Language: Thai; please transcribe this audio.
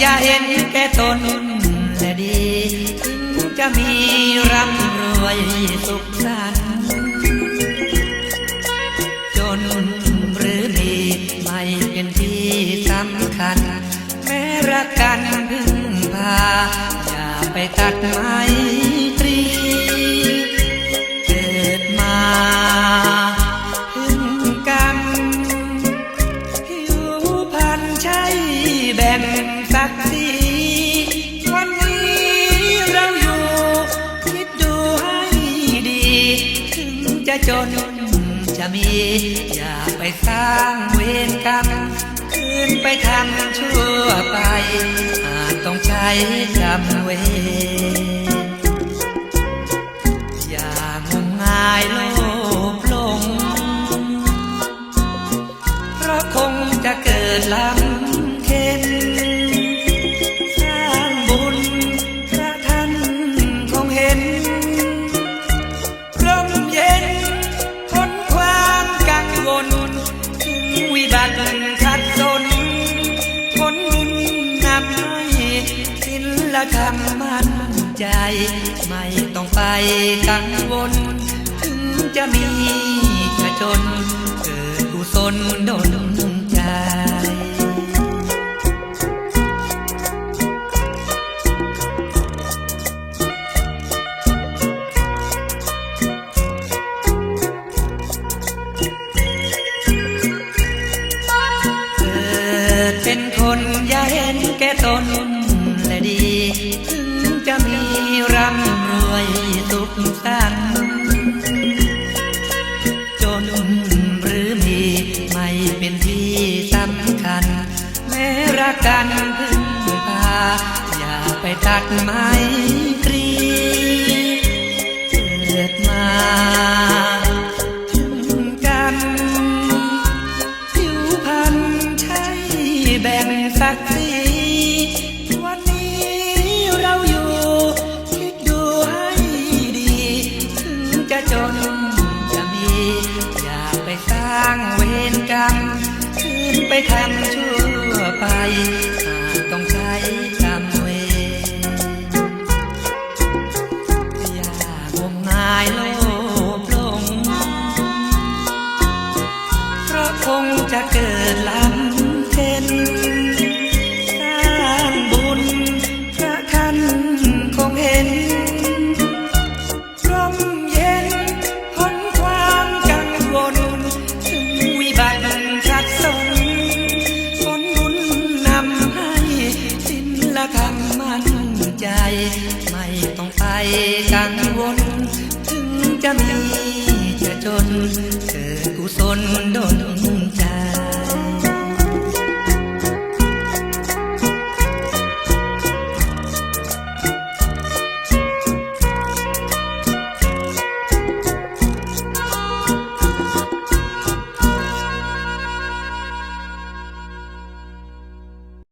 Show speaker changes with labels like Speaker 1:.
Speaker 1: อย่าเห็นแก่ตนและดีจะมีร่ำรวยสุขสันต์จนหรือมีไม่เป็นที่สำคัญ แม้รักกันพึ่งพาอย่าไปตัดไม้ จะจน จะมี อย่าไปสร้างเวรกรรมคืนไปทำชั่วไป อาจต้องใช้กรรมเวรอย่างมงายโลภลง เพราะคงจะเกิดลำ ลธรรมมั่นใจ ไม่ต้องไปกังวล ถึงจะมีจะจน เกิดกุศลดลใจเป็นคนอย่าเห็นแก่ตน จนหรือมีไม่เป็นที่สำคัญ แม้รักกันพึ่งพา อย่าไปตัดไม้กรีางเวรกรรมคืนไปทำชั่วไป ไม่ต้องไปกังวล ถึงจะมีจะจนเกิดกุศลดน